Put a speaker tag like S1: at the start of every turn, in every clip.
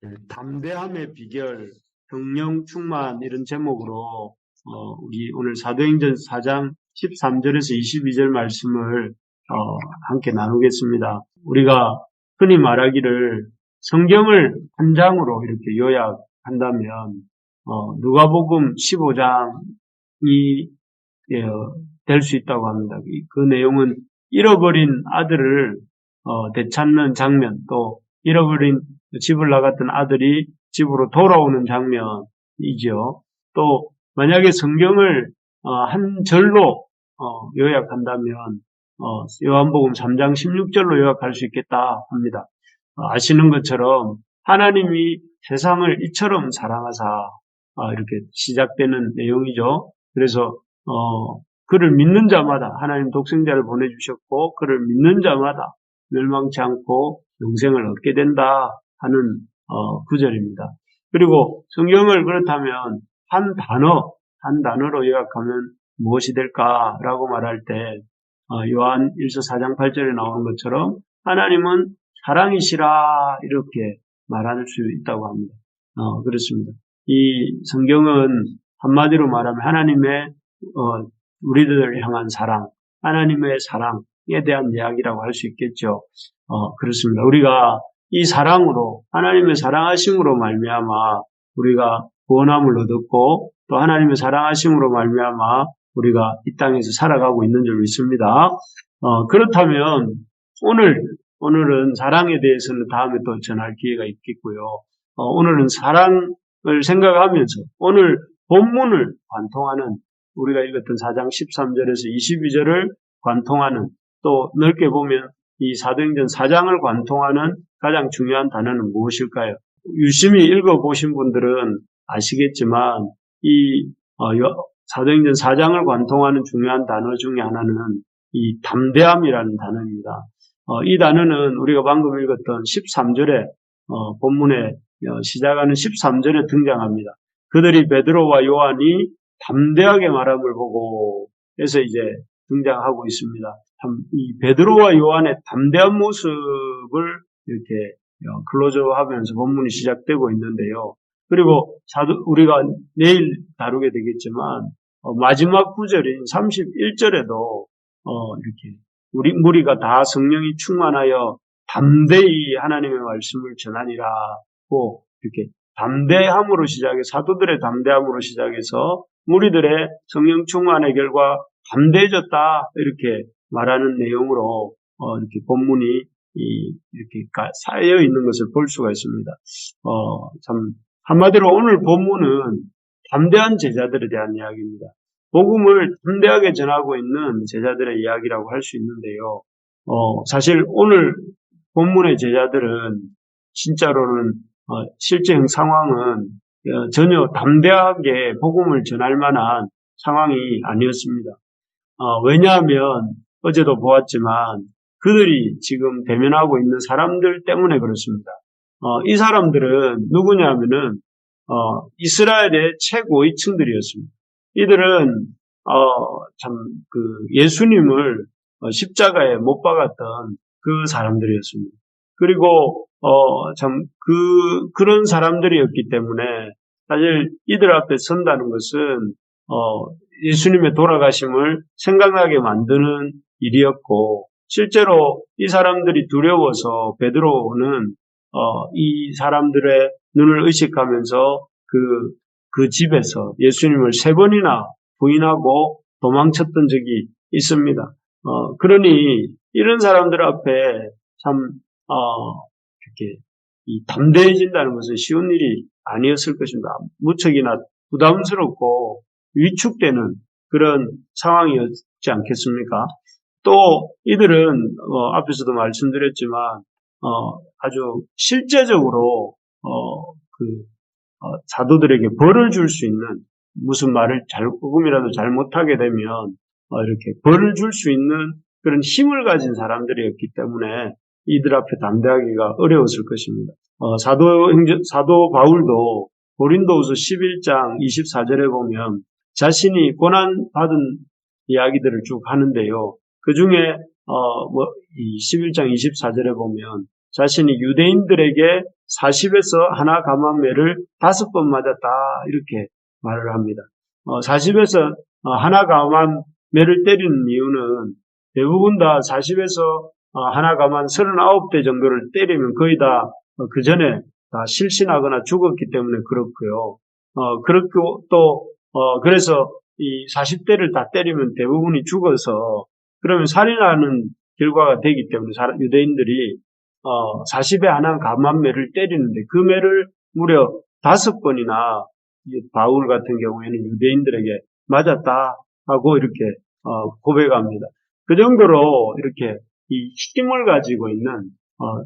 S1: 네, 담대함의 비결, 성령 충만 이런 제목으로 어, 우리 오늘 사도행전 4장 13절에서 22절 말씀을 어, 함께 나누겠습니다. 우리가 흔히 말하기를 성경을 한 장으로 이렇게 요약한다면 어, 누가복음 15장이 예, 될수 있다고 합니다. 이- 그 내용은 잃어버린 아들을 어, 되찾는 장면, 또 잃어버린 집을 나갔던 아들이 집으로 돌아오는 장면이죠. 또 만약에 성경을 어, 한 절로 어, 요약한다면 어, 요한복음 3장 16절로 요약할 수 있겠다 합니다. 어, 아시는 것처럼 하나님이 세상을 이처럼 사랑하사 어, 이렇게 시작되는 내용이죠. 그래서 어, 그를 믿는 자마다 하나님 독생자를 보내주셨고 그를 믿는 자마다 멸망치 않고 영생을 얻게 된다 하는 어, 구절입니다. 그리고 성경을 그렇다면 한 단어, 한 단어로 요약하면 무엇이 될까라고 말할 때 어, 요한 1서 4장 8절에 나오는 것처럼 하나님은 사랑이시라 이렇게 말할 수 있다고 합니다. 어, 그렇습니다. 이 성경은 한마디로 말하면 하나님의 어, 우리들을 향한 사랑, 하나님의 사랑에 대한 이야기라고 할 수 있겠죠. 어, 그렇습니다. 우리가 이 사랑으로 하나님의 사랑하심으로 말미암아 우리가 구원함을 얻었고 또 하나님의 사랑하심으로 말미암아 우리가 이 땅에서 살아가고 있는 줄 믿습니다. 어, 그렇다면 오늘 오늘은 사랑에 대해서는 다음에 또 전할 기회가 있겠고요. 어, 오늘은 사랑을 생각하면서 오늘 본문을 관통하는 우리가 읽었던 4장 13절에서 22절을 관통하는 또 넓게 보면 이 사도행전 4장을 관통하는 가장 중요한 단어는 무엇일까요? 유심히 읽어보신 분들은 아시겠지만 이 어, 요- 사도행전 4장을 관통하는 중요한 단어 중에 하나는 이 담대함이라는 단어입니다. 어, 이 단어는 우리가 방금 읽었던 13절에 어, 본문에 어, 시작하는 13절에 등장합니다. 그들이 베드로와 요한이 담대하게 말함을 보고 해서 이제 등장하고 있습니다. 참, 이 베드로와 요한의 담대한 모습을 이렇게 어, 클로즈하면서 본문이 시작되고 있는데요. 그리고 사도- 우리가 내일 다루게 되겠지만 어, 마지막 구절인 31절에도 어, 이렇게 우리 무리가 다 성령이 충만하여 담대히 하나님의 말씀을 전하니라고 이렇게 담대함으로 시작해 사도들의 담대함으로 시작해서 무리들의 성령 충만의 결과 담대해졌다 이렇게 말하는 내용으로 어, 이렇게 본문이 이, 이렇게 가- 쌓여 있는 것을 볼 수가 있습니다. 어, 참 한마디로 오늘 본문은 담대한 제자들에 대한 이야기입니다. 복음을 담대하게 전하고 있는 제자들의 이야기라고 할 수 있는데요. 어, 사실 오늘 본문의 제자들은 진짜로는 어, 실제 상황은 어, 전혀 담대하게 복음을 전할 만한 상황이 아니었습니다. 어, 왜냐하면 어제도 보았지만 그들이 지금 대면하고 있는 사람들 때문에 그렇습니다. 어, 이 사람들은 누구냐면은 어, 이스라엘의 최고위층들이었습니다. 이들은 어, 참그 예수님을 어, 십자가에 못 박았던 그 사람들이었습니다. 그리고 어, 참그 그런 사람들이었기 때문에 사실 이들 앞에 선다는 것은 어, 예수님의 돌아가심을 생각나게 만드는 일이었고 실제로 이 사람들이 두려워서 베드로는 어, 이 사람들의 눈을 의식하면서 그, 그 집에서 예수님을 세 번이나 부인하고 도망쳤던 적이 있습니다. 어, 그러니 이런 사람들 앞에 참, 어, 이렇게 이 담대해진다는 것은 쉬운 일이 아니었을 것입니다. 무척이나 부담스럽고 위축되는 그런 상황이었지 않겠습니까? 또 이들은 어, 앞에서도 말씀드렸지만 어, 아주 실제적으로 어, 그 어, 사도들에게 벌을 줄 수 있는 무슨 말을 잘 조금이라도 잘못하게 되면 어, 이렇게 벌을 줄 수 있는 그런 힘을 가진 사람들이었기 때문에 이들 앞에 담대하기가 어려웠을 것입니다. 어, 사도 사도 바울도 고린도후서 11장 24절에 보면 자신이 고난 받은 이야기들을 쭉 하는데요. 그 중에 어, 뭐, 이 11장 24절에 보면 자신이 유대인들에게 40에서 하나 감한매를 다섯 번 맞았다 이렇게 말을 합니다. 어, 40에서 어, 하나 감한매를 때리는 이유는 대부분 다 40에서 어, 하나 감한 39대 정도를 때리면 거의 다 그 전에 다 실신하거나 죽었기 때문에 그렇고요. 어, 그렇고 또 어, 그래서 이 40대를 다 때리면 대부분이 죽어서 그러면 살인하는 결과가 되기 때문에 사- 유대인들이 어, 40에 하나 감한 매를 때리는데 그 매를 무려 다섯 번이나 이 바울 같은 경우에는 유대인들에게 맞았다 하고 이렇게 어, 고백합니다. 그 정도로 이렇게 이 힘을 가지고 있는 어,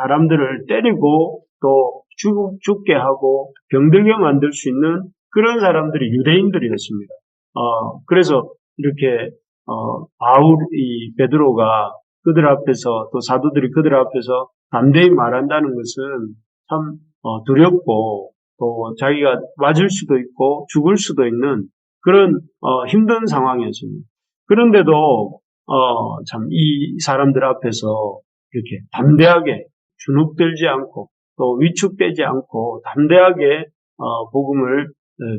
S1: 사람들을 때리고 또 죽, 죽게 하고 병들게 만들 수 있는 그런 사람들이 유대인들이었습니다. 어, 그래서 이렇게 어, 바울 이 베드로가 그들 앞에서 또 사도들이 그들 앞에서 담대히 말한다는 것은 참 어, 두렵고 또 자기가 맞을 수도 있고 죽을 수도 있는 그런 어, 힘든 상황이었습니다. 그런데도 어, 참 이 사람들 앞에서 이렇게 담대하게 주눅들지 않고 또 위축되지 않고 담대하게 어, 복음을 어,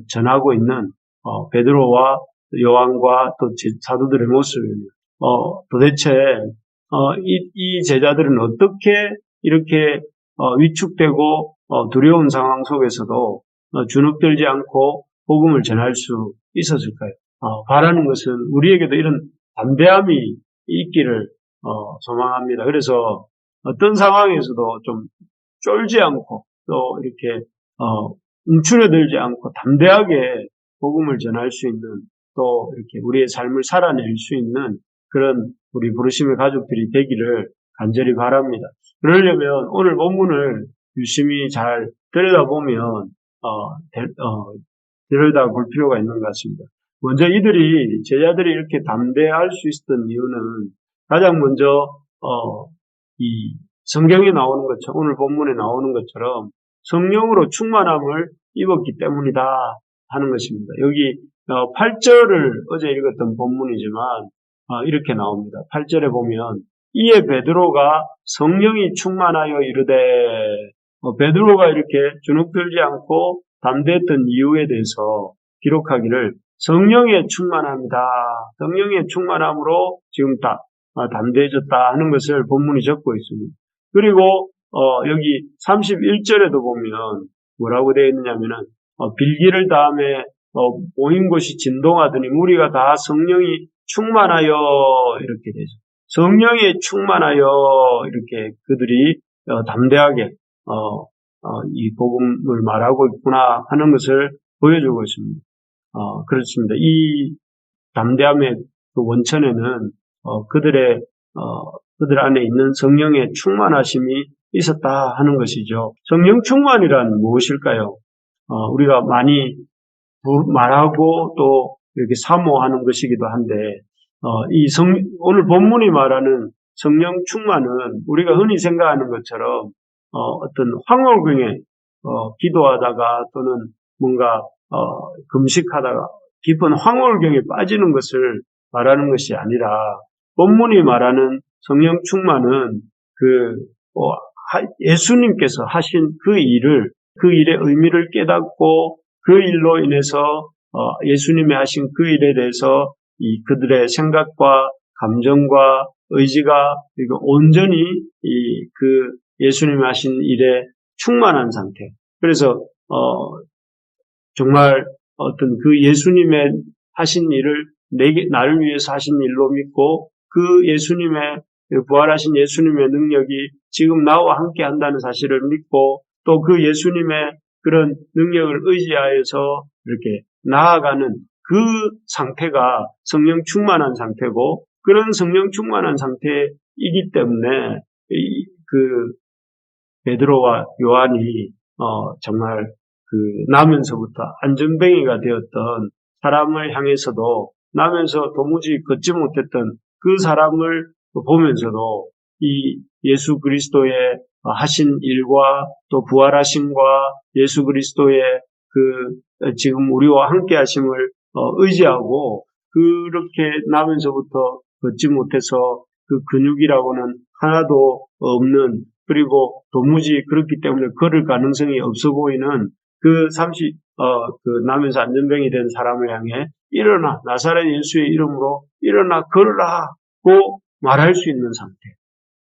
S1: 전하고 있는 어, 베드로와 요한과 또 제- 사도들의 모습을 어, 도대체 어, 이, 이 제자들은 어떻게 이렇게 어, 위축되고 어, 두려운 상황 속에서도 어, 주눅들지 않고 복음을 전할 수 있었을까요? 어, 바라는 것은 우리에게도 이런 담대함이 있기를 어, 소망합니다. 그래서 어떤 상황에서도 좀 쫄지 않고 또 이렇게 어, 움츠러들지 않고 담대하게 복음을 전할 수 있는 또 이렇게 우리의 삶을 살아낼 수 있는 그런 우리 부르심의 가족들이 되기를 간절히 바랍니다. 그러려면 오늘 본문을 유심히 잘 들여다보면 어, 대- 어, 들여다볼 필요가 있는 것 같습니다. 먼저 이들이 제자들이 이렇게 담대할 수 있었던 이유는 가장 먼저 어, 이 성경에 나오는 것처럼 오늘 본문에 나오는 것처럼 성령으로 충만함을 입었기 때문이다 하는 것입니다. 여기 8절을 어제 읽었던 본문이지만 어, 이렇게 나옵니다. 8절에 보면 이에 베드로가 성령이 충만하여 이르되 어, 베드로가 이렇게 주눅들지 않고 담대했던 이유에 대해서 기록하기를 성령의 충만합니다. 성령의 충만함으로 지금 다 아, 담대해졌다 하는 것을 본문이 적고 있습니다. 그리고 어, 여기 31절에도 보면 뭐라고 되어 있느냐면은 어, 빌기를 다음에 어, 모인 곳이 진동하더니 무리가 다 성령이 충만하여 이렇게 되죠. 성령에 충만하여 이렇게 그들이 어, 담대하게 어, 어, 이 복음을 말하고 있구나 하는 것을 보여주고 있습니다. 어, 그렇습니다. 이 담대함의 그 원천에는 어, 그들의 어, 그들 안에 있는 성령의 충만하심이 있었다 하는 것이죠. 성령 충만이란 무엇일까요? 어, 우리가 많이 부- 말하고 또 이렇게 사모하는 것이기도 한데 어, 이 성, 오늘 본문이 말하는 성령 충만은 우리가 흔히 생각하는 것처럼 어, 떤 황홀경에 어, 기도하다가 또는 뭔가 어, 금식하다가 깊은 황홀경에 빠지는 것을 말하는 것이 아니라 본문이 말하는 성령 충만은 그 어, 하- 예수님께서 하신 그 일을 그 일의 의미를 깨닫고 그 일로 인해서 어, 예수님이 하신 그 일에 대해서 이 그들의 생각과 감정과 의지가 그리고 온전히 이 그 예수님이 하신 일에 충만한 상태. 그래서 어, 정말 어떤 그 예수님의 하신 일을 내게 나를 위해서 하신 일로 믿고 그 예수님의 그 부활하신 예수님의 능력이 지금 나와 함께 한다는 사실을 믿고 또 그 예수님의 그런 능력을 의지하여서 이렇게 나아가는 그 상태가 성령 충만한 상태고 그런 성령 충만한 상태이기 때문에 이- 그 베드로와 요한이 어, 정말 그 나면서부터 안전뱅이가 되었던 사람을 향해서도 나면서 도무지 걷지 못했던 그 사람을 보면서도 이 예수 그리스도의 하신 일과 또 부활하심과 예수 그리스도의 그 지금 우리와 함께 하심을 어, 의지하고 그렇게 나면서부터 걷지 못해서 그 근육이라고는 하나도 없는 그리고 도무지 그렇기 때문에 걸을 가능성이 없어 보이는 그 30, 어, 그 남에서 안전병이 된 사람을 향해 일어나, 나사렛 예수의 이름으로 일어나 걸으라 고 말할 수 있는 상태.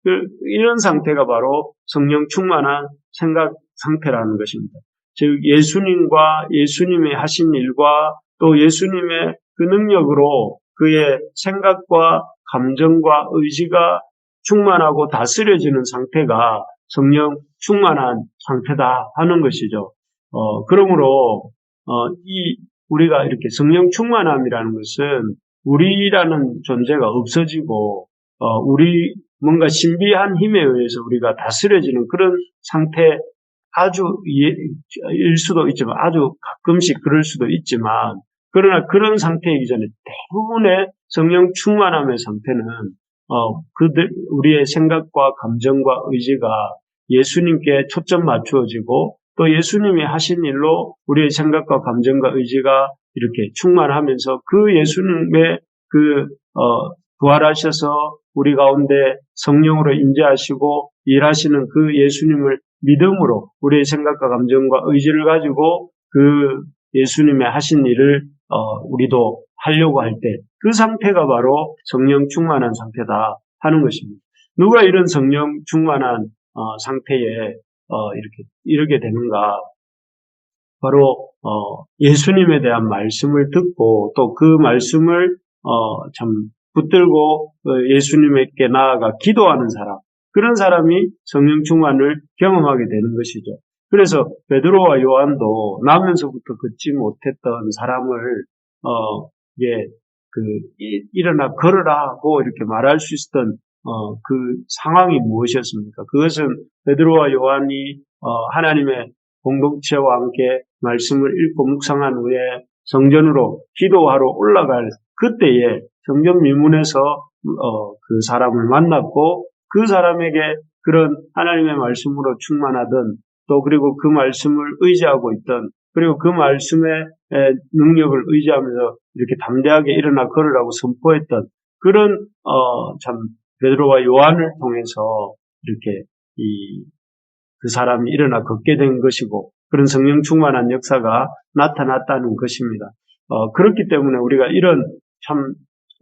S1: 그, 이런 상태가 바로 성령 충만한 생각 상태라는 것입니다. 즉, 예수님과 예수님의 하신 일과 또 예수님의 그 능력으로 그의 생각과 감정과 의지가 충만하고 다스려지는 상태가 성령 충만한 상태다 하는 것이죠. 어, 그러므로, 어, 이, 우리가 이렇게 성령 충만함이라는 것은 우리라는 존재가 없어지고, 어, 우리 뭔가 신비한 힘에 의해서 우리가 다스려지는 그런 상태 아주 일 수도 있지만 아주 가끔씩 그럴 수도 있지만 그러나 그런 상태이기 전에 대부분의 성령 충만함의 상태는 어, 그들 우리의 생각과 감정과 의지가 예수님께 초점 맞추어지고 또 예수님이 하신 일로 우리의 생각과 감정과 의지가 이렇게 충만하면서 그 예수님의 그 어, 부활하셔서 우리 가운데 성령으로 임재하시고 일하시는 그 예수님을 믿음으로 우리의 생각과 감정과 의지를 가지고 그 예수님의 하신 일을 어, 우리도 하려고 할 때 그 상태가 바로 성령 충만한 상태다 하는 것입니다. 누가 이런 성령 충만한 어, 상태에 어, 이렇게 이르게 되는가? 바로 어, 예수님에 대한 말씀을 듣고 또 그 말씀을 어, 참 붙들고 어, 예수님에게 나아가 기도하는 사람 그런 사람이 성령 충만을 경험하게 되는 것이죠. 그래서 베드로와 요한도 나면서부터 걷지 못했던 사람을 어, 예, 그 이- 일어나 걸으라고 이렇게 말할 수 있었던 어, 그 상황이 무엇이었습니까? 그것은 베드로와 요한이 어, 하나님의 공동체와 함께 말씀을 읽고 묵상한 후에 성전으로 기도하러 올라갈 그때에 성전 미문에서 어, 그 사람을 만났고 그 사람에게 그런 하나님의 말씀으로 충만하던 또 그리고 그 말씀을 의지하고 있던 그리고 그 말씀의 에, 능력을 의지하면서 이렇게 담대하게 일어나 걸으라고 선포했던 그런 어, 참 베드로와 요한을 통해서 이렇게 이 그 사람이 일어나 걷게 된 것이고 그런 성령 충만한 역사가 나타났다는 것입니다. 어, 그렇기 때문에 우리가 이런 참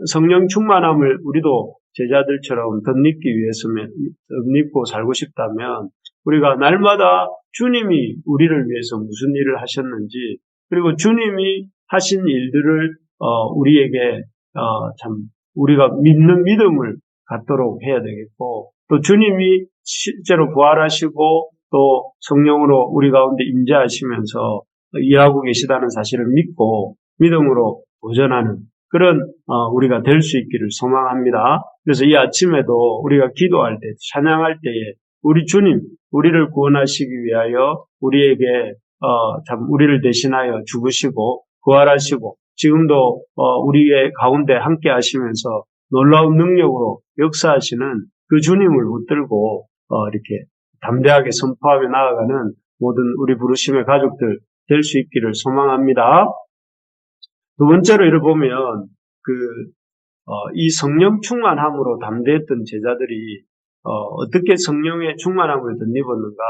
S1: 성령 충만함을 우리도 제자들처럼 덧입기 위해서면 덧입고 살고 싶다면 우리가 날마다 주님이 우리를 위해서 무슨 일을 하셨는지 그리고 주님이 하신 일들을 어, 우리에게 어, 참 우리가 믿는 믿음을 갖도록 해야 되겠고 또 주님이 실제로 부활하시고 또 성령으로 우리 가운데 임재하시면서 일하고 계시다는 사실을 믿고 믿음으로 도전하는 그런 어, 우리가 될 수 있기를 소망합니다. 그래서 이 아침에도 우리가 기도할 때, 찬양할 때에 우리 주님, 우리를 구원하시기 위하여 우리에게 어, 참 우리를 대신하여 죽으시고 부활하시고 지금도 어, 우리의 가운데 함께 하시면서 놀라운 능력으로 역사하시는 그 주님을 붙들고 어, 이렇게 담대하게 선포하며 나아가는 모든 우리 부르심의 가족들 될 수 있기를 소망합니다. 두 번째로 이를 보면 그, 어, 이 성령 충만함으로 담대했던 제자들이 어, 떻게 성령의 충만함을 덧입었는가?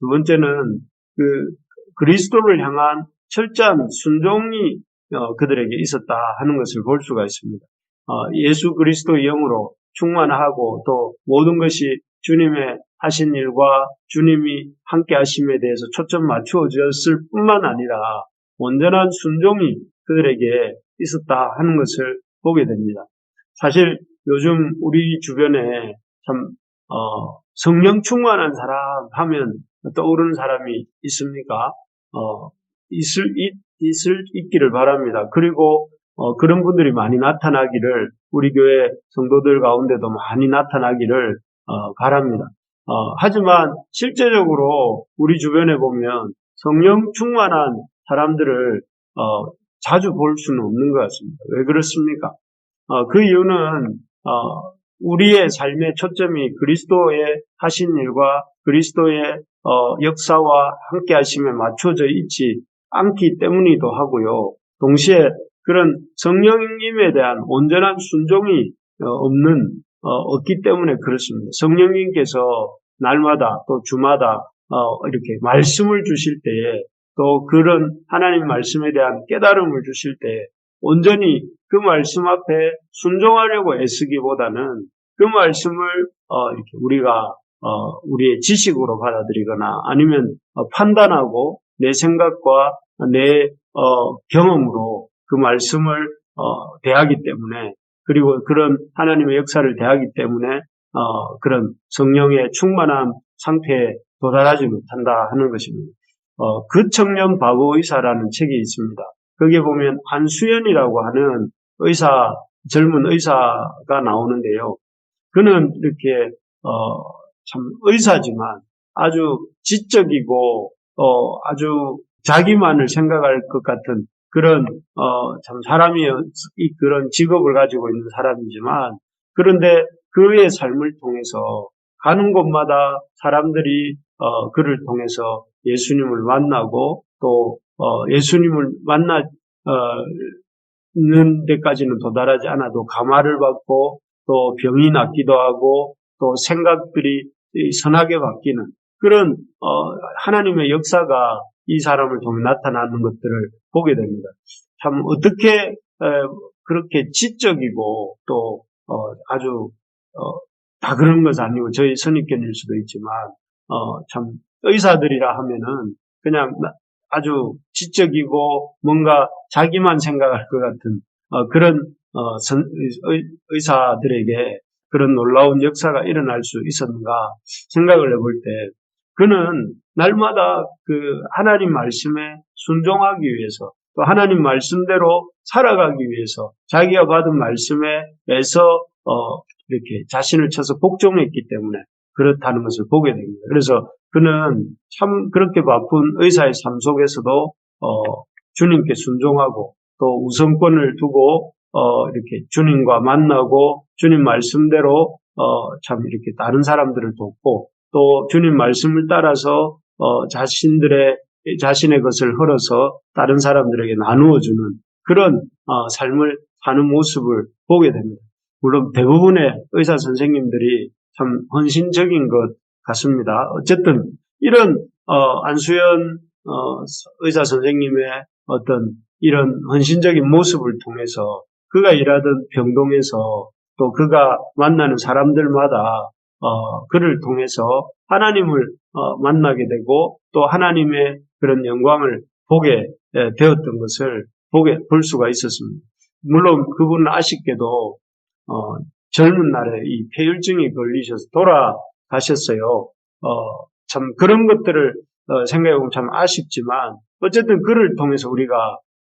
S1: 두 번째는 그 그리스도를 향한 철저한 순종이 어, 그들에게 있었다 하는 것을 볼 수가 있습니다. 어, 예수 그리스도의 영으로 충만하고 또 모든 것이 주님의 하신 일과 주님이 함께 하심에 대해서 초점 맞추어졌을 뿐만 아니라 온전한 순종이 그들에게 있었다 하는 것을 보게 됩니다. 사실 요즘 우리 주변에 참 어, 성령 충만한 사람 하면 떠오르는 사람이 있습니까? 어, 있을 있, 있을 있기를 바랍니다. 그리고 어, 그런 분들이 많이 나타나기를 우리 교회 성도들 가운데도 많이 나타나기를 어, 바랍니다. 어, 하지만 실제적으로 우리 주변에 보면 성령 충만한 사람들을 어, 자주 볼 수는 없는 것 같습니다. 왜 그렇습니까? 어, 그 이유는 어, 우리의 삶의 초점이 그리스도의 하신 일과 그리스도의 어, 역사와 함께 하심에 맞춰져 있지 않기 때문이기도 하고요. 동시에 그런 성령님에 대한 온전한 순종이 어, 없는 어, 없기 때문에 그렇습니다. 성령님께서 날마다 또 주마다 어, 이렇게 말씀을 주실 때에 또 그런 하나님 말씀에 대한 깨달음을 주실 때 온전히 그 말씀 앞에 순종하려고 애쓰기보다는 그 말씀을 어, 이렇게 우리가 어, 우리의 지식으로 받아들이거나 아니면 어, 판단하고 내 생각과 내 어, 경험으로 그 말씀을 어, 대하기 때문에 그리고 그런 하나님의 역사를 대하기 때문에 어, 그런 성령의 충만한 상태에 도달하지 못한다 하는 것입니다. 어, 그 청년 바보 의사라는 책이 있습니다. 거기에 보면 안수연이라고 하는 의사 젊은 의사가 나오는데요. 그는 이렇게 어, 참 의사지만 아주 지적이고 어, 아주 자기만을 생각할 것 같은 그런 어, 참 사람이 이 그런 직업을 가지고 있는 사람이지만 그런데 그의 삶을 통해서 가는 곳마다 사람들이 어, 그를 통해서 예수님을 만나고 또 어, 예수님을 만나 어, 는 데까지는 도달하지 않아도 감화를 받고 또 병이 낫기도 하고 또 생각들이 이 선하게 바뀌는 그런 어, 하나님의 역사가 이 사람을 통해 나타나는 것들을 보게 됩니다. 참 어떻게 에, 그렇게 지적이고 또 어, 아주 어, 다 그런 것은 아니고 저희 선입견일 수도 있지만 어, 참 의사들이라 하면은 그냥 나- 아주 지적이고 뭔가 자기만 생각할 것 같은 어, 그런 어, 선- 의, 사들에게 그런 놀라운 역사가 일어날 수 있었는가 생각을 해볼 때 그는 날마다 그 하나님 말씀에 순종하기 위해서 또 하나님 말씀대로 살아가기 위해서 자기가 받은 말씀에서 어, 이렇게 자신을 쳐서 복종했기 때문에 그렇다는 것을 보게 됩니다. 그래서 그는 참 그렇게 바쁜 의사의 삶 속에서도 어, 주님께 순종하고 또 우선권을 두고 어, 이렇게 주님과 만나고 주님 말씀대로 어, 참 이렇게 다른 사람들을 돕고 또 주님 말씀을 따라서 어, 자신들의 자신의 것을 흘어서 다른 사람들에게 나누어 주는 그런 어, 삶을 사는 모습을 보게 됩니다. 물론 대부분의 의사 선생님들이 참 헌신적인 것 같습니다. 어쨌든 이런 어, 안수연 어, 의사 선생님의 어떤 이런 헌신적인 모습을 통해서 그가 일하던 병동에서 또 그가 만나는 사람들마다 어, 그를 통해서 하나님을 어, 만나게 되고 또 하나님의 그런 영광을 보게 예, 되었던 것을 보게 볼 수가 있었습니다. 물론 그분은 아쉽게도 어, 젊은 날에 이 폐혈증이 걸리셔서 돌아가셨어요. 어, 참 그런 것들을 어, 생각해보면 참 아쉽지만 어쨌든 그를 통해서 우리가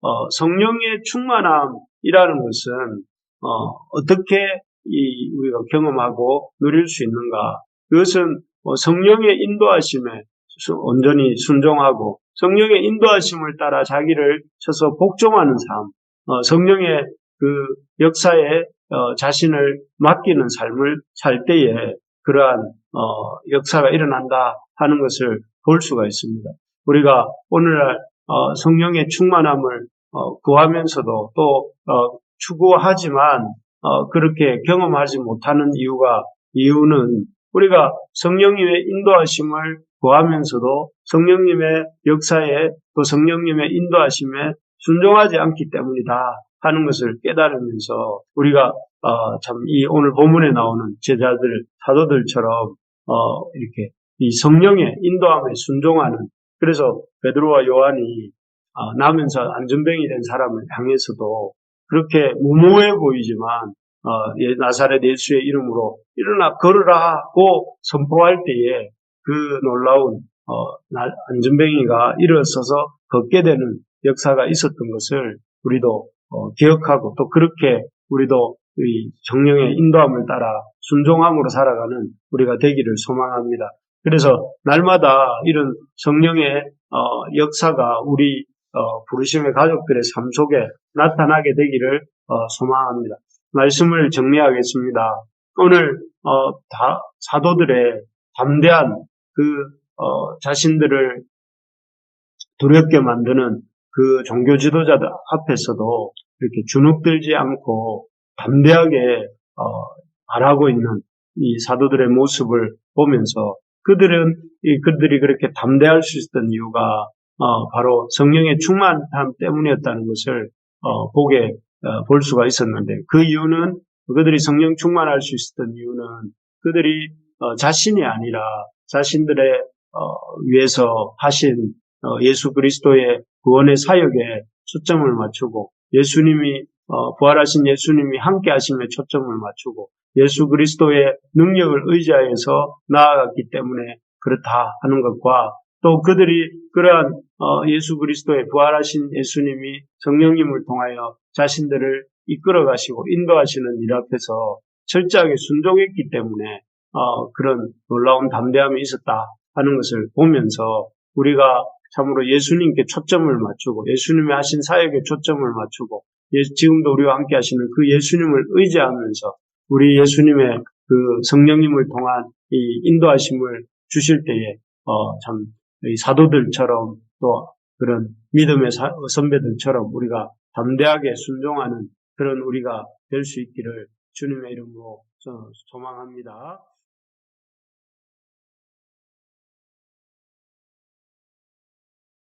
S1: 어, 성령의 충만함이라는 것은 어, 떻게 이 우리가 경험하고 누릴 수 있는가? 그것은 어, 성령의 인도하심에 수- 온전히 순종하고 성령의 인도하심을 따라 자기를 쳐서 복종하는 삶, 어, 성령의 그 역사에 어, 자신을 맡기는 삶을 살 때에 그러한 어, 역사가 일어난다 하는 것을 볼 수가 있습니다. 우리가 오늘날 어, 성령의 충만함을 어, 구하면서도 또 어, 추구하지만 어, 그렇게 경험하지 못하는 이유가 이유는 우리가 성령님의 인도하심을 구하면서도 성령님의 역사에 또 성령님의 인도하심에 순종하지 않기 때문이다 하는 것을 깨달으면서 우리가 어, 참 이 오늘 본문에 나오는 제자들 사도들처럼 어, 이렇게 이 성령의 인도함에 순종하는 그래서 베드로와 요한이 어, 나면서 안전병이 된 사람을 향해서도 그렇게 무모해 보이지만 어, 예, 나사렛 예수의 이름으로 일어나 걸으라고 선포할 때에 그 놀라운 어, 나- 안전뱅이가 일어서서 걷게 되는 역사가 있었던 것을 우리도 어, 기억하고 또 그렇게 우리도 이 정령의 인도함을 따라 순종함으로 살아가는 우리가 되기를 소망합니다. 그래서 날마다 이런 성령의 어, 역사가 우리 어, 부르심의 가족들의 삶 속에 나타나게 되기를 어, 소망합니다. 말씀을 정리하겠습니다. 오늘 어, 다- 사도들의 담대한 그 어, 자신들을 두렵게 만드는 그 종교 지도자들 앞에서도 이렇게 주눅들지 않고 담대하게 어, 말하고 있는 이 사도들의 모습을 보면서 그들은 이 그들이 그렇게 담대할 수 있었던 이유가 어, 바로 성령의 충만함 때문이었다는 것을 어, 보게 어, 볼 수가 있었는데 그 이유는 그들이 성령 충만할 수 있었던 이유는 그들이 어, 자신이 아니라 자신들의 어, 위해서 하신 어, 예수 그리스도의 구원의 사역에 초점을 맞추고 예수님이 어, 부활하신 예수님이 함께 하심에 초점을 맞추고 예수 그리스도의 능력을 의지하여서 나아갔기 때문에 그렇다 하는 것과 또 그들이 그러한 어, 예수 그리스도의 부활하신 예수님이 성령님을 통하여 자신들을 이끌어 가시고 인도하시는 일 앞에서 철저하게 순종했기 때문에 어, 그런 놀라운 담대함이 있었다 하는 것을 보면서 우리가 참으로 예수님께 초점을 맞추고 예수님이 하신 사역에 초점을 맞추고 예- 지금도 우리와 함께 하시는 그 예수님을 의지하면서 우리 예수님의 그 성령님을 통한 이 인도하심을 주실 때에 어, 참이 사도들처럼 또 그런 믿음의 사- 선배들처럼 우리가 담대하게 순종하는 그런 우리가 될 수 있기를 주님의 이름으로 저- 소망합니다.